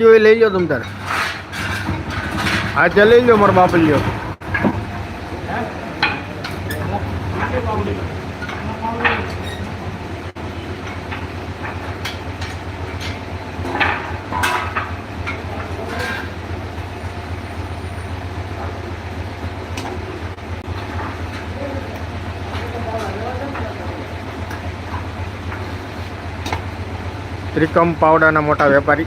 જોઈ લઈ લો તમ તાર. હા ચાલ લઈ લો મારા બાપ લ્યો. ત્રિકમ પાવડાના મોટા વેપારી.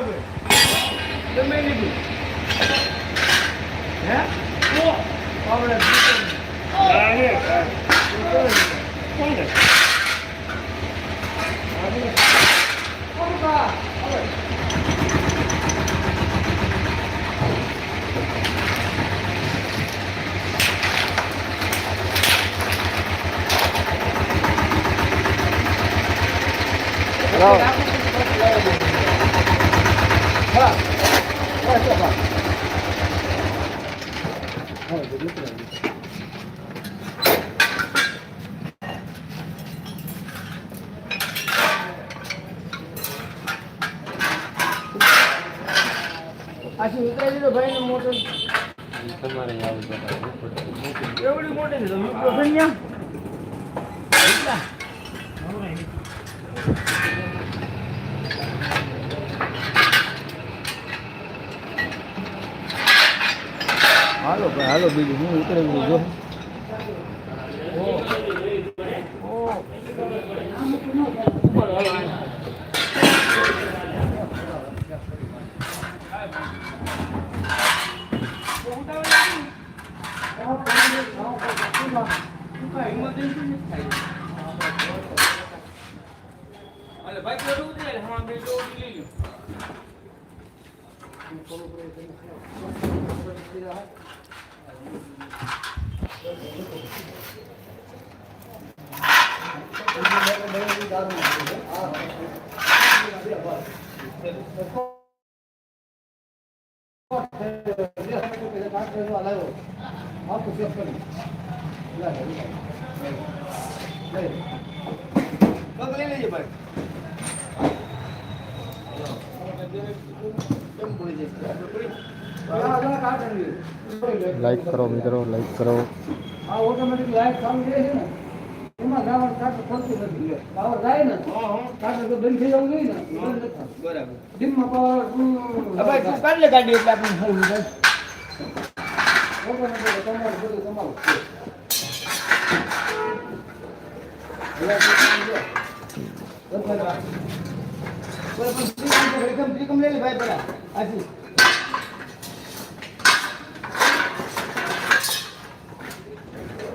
হবে তুমি নিবি হ্যাঁ ও আমরা আরে কোন কোনটা Bravo. ほら。ほらほらほ બીજું હું ઉતરે જો અલે ભાઈ પેલું ઉતરે એટલે હમણાં બે જોડી લઈ લ્યો. પગ લઈ લેજે ભાઈ લાઈક કરો મિત્રો લાઈક કરો આ ઓટોમેટિક લાઈટ ચાલુ રહે છે ને એમાં ગાવર કાંટો પડતું નથી ગાવર જાય ને કાંટો તો બંધ થઈ જવું જોઈએ ને બરાબર ડીમમાં બરાબર પાવર ભાઈ તું કાઢ લે ગાડી એટલે આપણે હળવું થાય તમારું બધું તમારું. ત્રિકમ લઈ લે ભાઈ પેલા આજી બોલવી ના ભાઈ જે તું ઉતાવો ખામાં ભાઈ ખાવા દે ઉતાવળમાં છે ને એ આગળ વધી જાય સમજી ગયા? ઉતાવળ તો નથી થાય એવું આપણે પાસે. મોઢે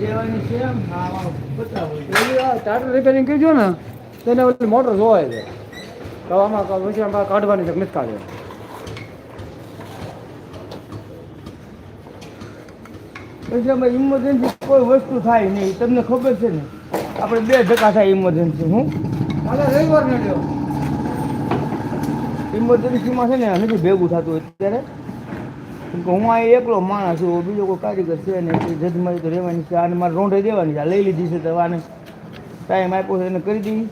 દેવાની છે આમ હા આમાં બતાવો પેલી આ ટાટર રિપેરિંગ કરજો ને. તેને ઓલી મોટર જોવાય છે. કાઢવાની તકલીફ કાઢે. પછી અમે ઇમરજન્સી કોઈ વસ્તુ થાય નહીં. તમને ખબર છે ને આપણે બે ટકા થાય ઇમરજન્સી હું? કાલે રવિવાર ને ઇમરજન્સીમાં છે ને નથી ભેગું થતું અત્યારે. હું આ એકલો માણસ છું બીજો કોઈ કારીગર છે ને એટલે જજમારી તો રહેવાની છે. આને મારે રોંઢે દેવાની છે લઈ લીધી છે તો આને ટાઈમ આપ્યો છે એને કરી દઈએ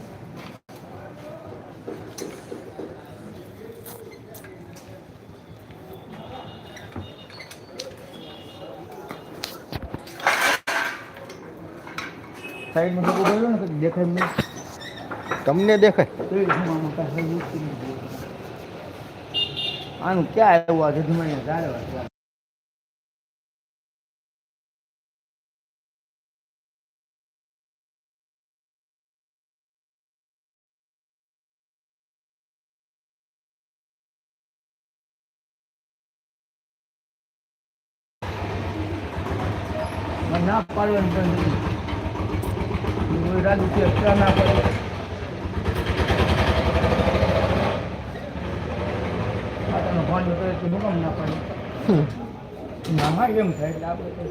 સાઈડમાં તો બોલો ને દેખાય મને તમને દેખાય. આનું ક્યાં આવ્યું આ જજમાની ગાળવા કોઈ છે ક્યાં ના પાડે. તો કામ ના પાડે. નામાં થાય? એટલે આપણે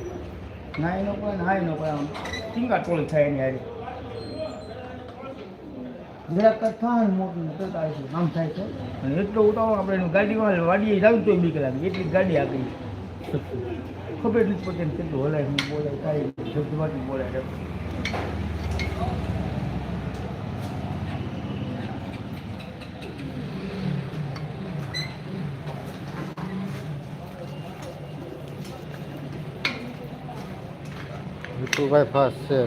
ના એનો કોઈ પડે નો પડે આમ. ચીંગા ટોળી થાય એની હારે. જરાક કાંઈક મોટું છે આમ થાય છે અને એટલો ઉતાવળ આપણે એનું ગાડીમાં વાડીએ જાવ તો બી કલાક એટલી ગાડી આપી ખબર નથી પડતી ને કેટલું હલાય બોલાય કાંઈ જજબાટી બોલાય. વિપુલભાઈ ફાસ્ટ છે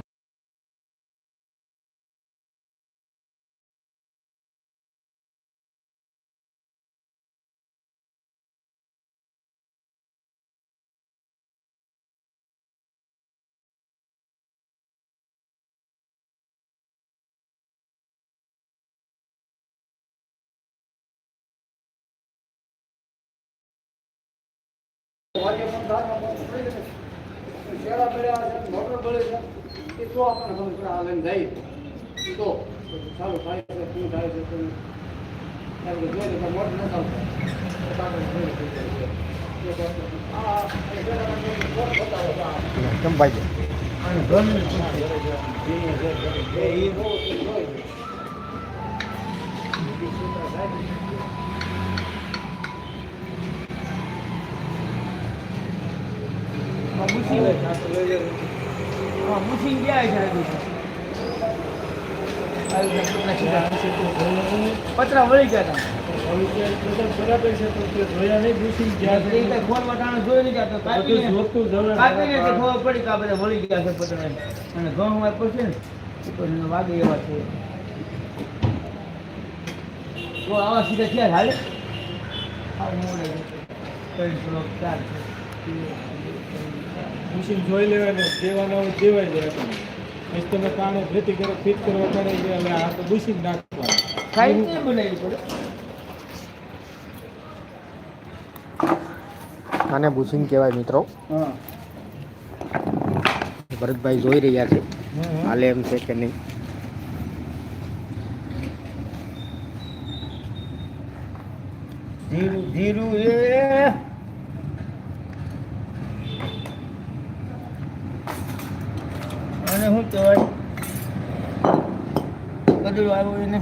વાગે પણ ધારમાં મોટર પડી જાય. શેરા પડ્યા છે, મોટર બળે છે. એ તો આપણને ખબર પડે, જાય. તો સારું થાય છે, શું થાય છે, શું. ત્યારે જોઈએ તો મોટર નથી આવતી. તો આપણે જોઈએ ઘઉં વાર પડશે ને એ તો એને વાગે એવા છે. તો આવા સીધા ક્યાં હાલે આવું મોડે મશીન જોઈ લેવાને દેવાના હોય દેવાય જાય પછી તમે કાણે ખેતી કરો ફિટ કરવા પડે છે હવે આ તો ભૂસી નાખવાનું. સાઈડ નહીં બનાવી પડે આને બુશિંગ કહેવાય મિત્રો. હા. ભરતભાઈ જોઈ રહ્યા છે હાલે એમ છે કે નહીં. ધીરું ધીરું એ. અને શું કહેવાય? બધું આવ્યું એને.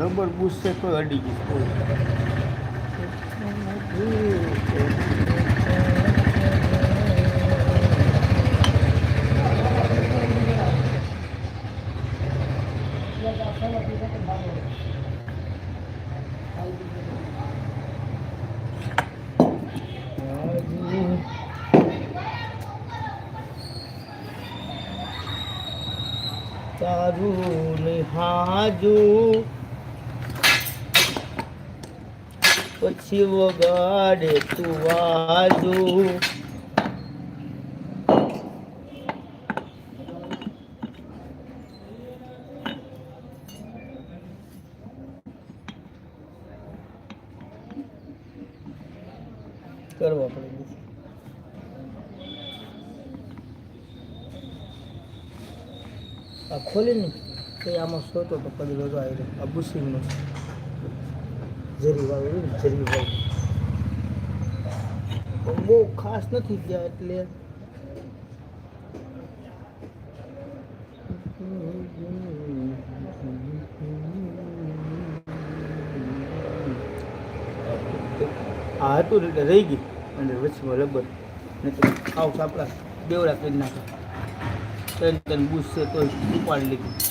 રબર પૂછશે તો અડી ગયું. તારું નિહાજુ પછી વગાડે તું વાજુ. કરવા પડે. આ ખોલીને તો આમાં સોતો તો કદી રોજો આવી રહ્યો. આ બુશિંગનો જરી વાળું ને જરી વાળું બહુ ખાસ નથી ગયા એટલે હા હતું એટલે રહી ગઈ અને વચમાં રબર નહીં તો આવ સાપડા બેવડા કરી નાખે. ત્રણ ત્રણ બુશ છે તો ઉપાડી લીધી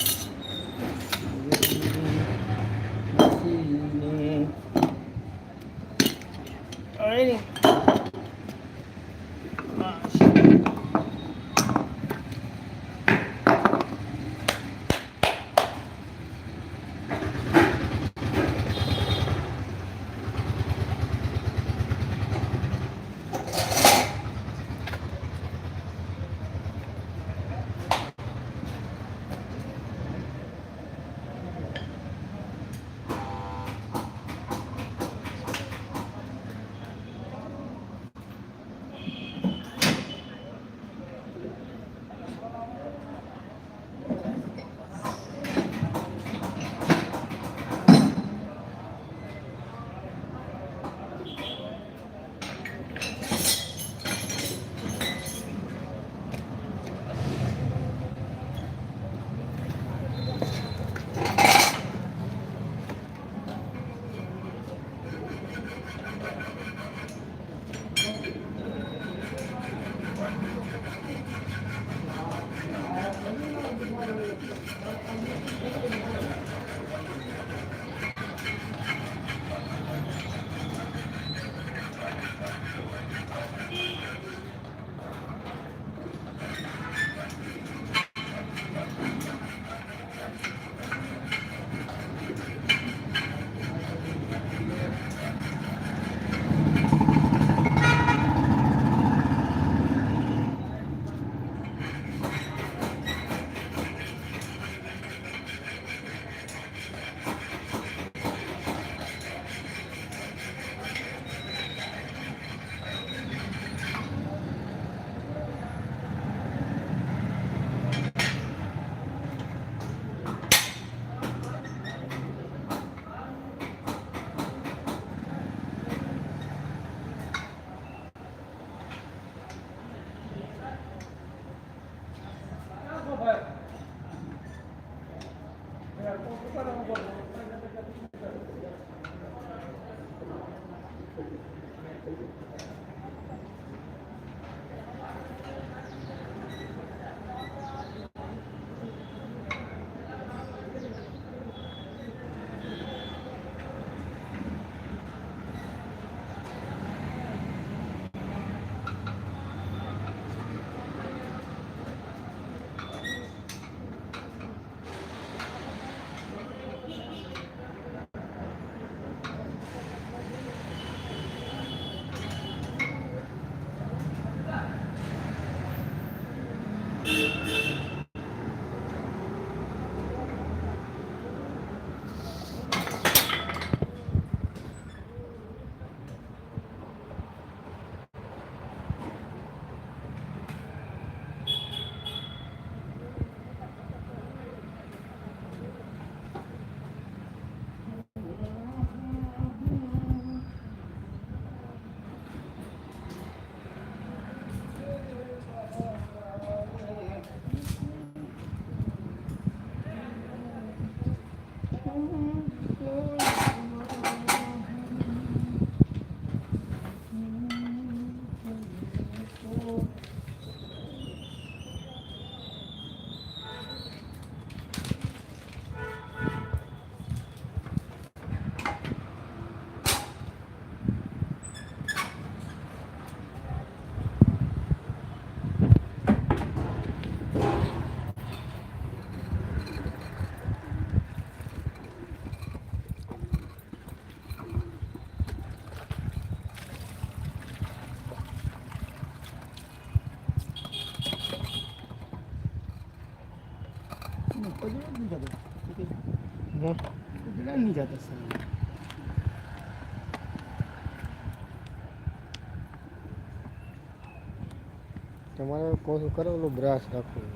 તમારે કોશું કરેલું બ્રશ રાખવું.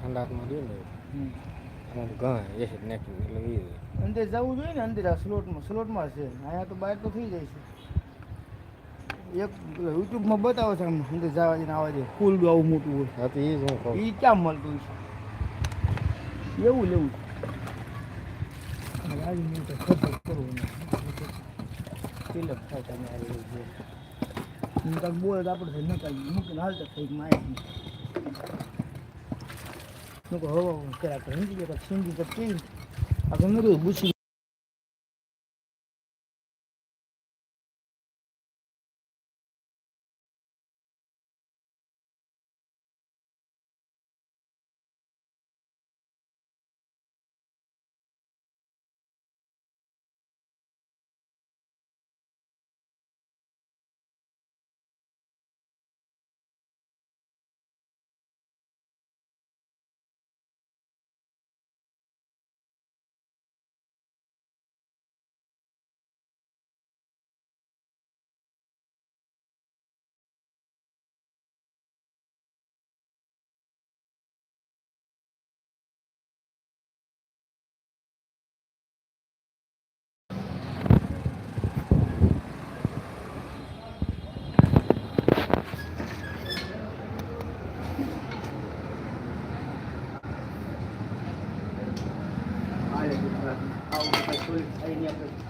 ઠંડાકમાં દે ને આમાં ઘણા એસિડ નાખીને એટલે એ. અંદર જવું જોઈએ ને અંદર આ સ્લોટમાં સ્લોટમાં છે. અહીંયા તો બહાર તો થઈ જાય છે. એક યુટ્યુબમાં બતાવે છે અંદર જવા દે ને આવવા દે ફૂલ આવું મોટું હોય. હા તો એ જ હું એ ક્યાં મળતું છે એવું લેવું આ બોલે આપણે ન કાંઈ મૂકીને હાલતા થઈ માહિતી લોકો હવા કર્યા સિંધી તો કેવી આગળ ગમે રહ્યું બુસી હાલે ગુજરાત આવું કંઈ થોડી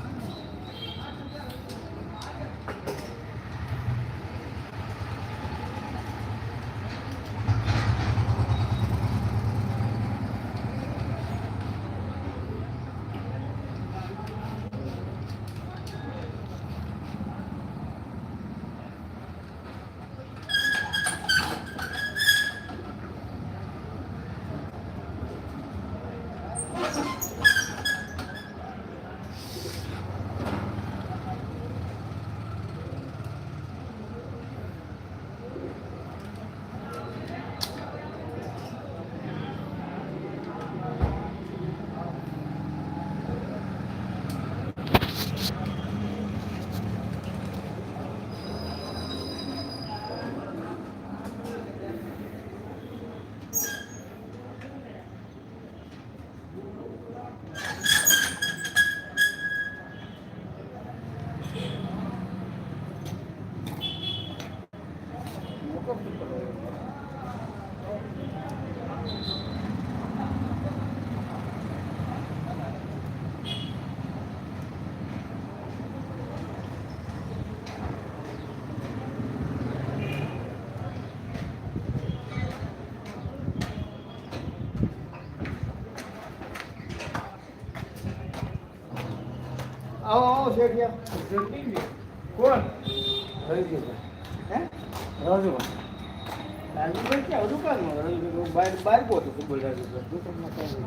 આવો આવો શેઠિયા કોણ гуляли за духом наказывали.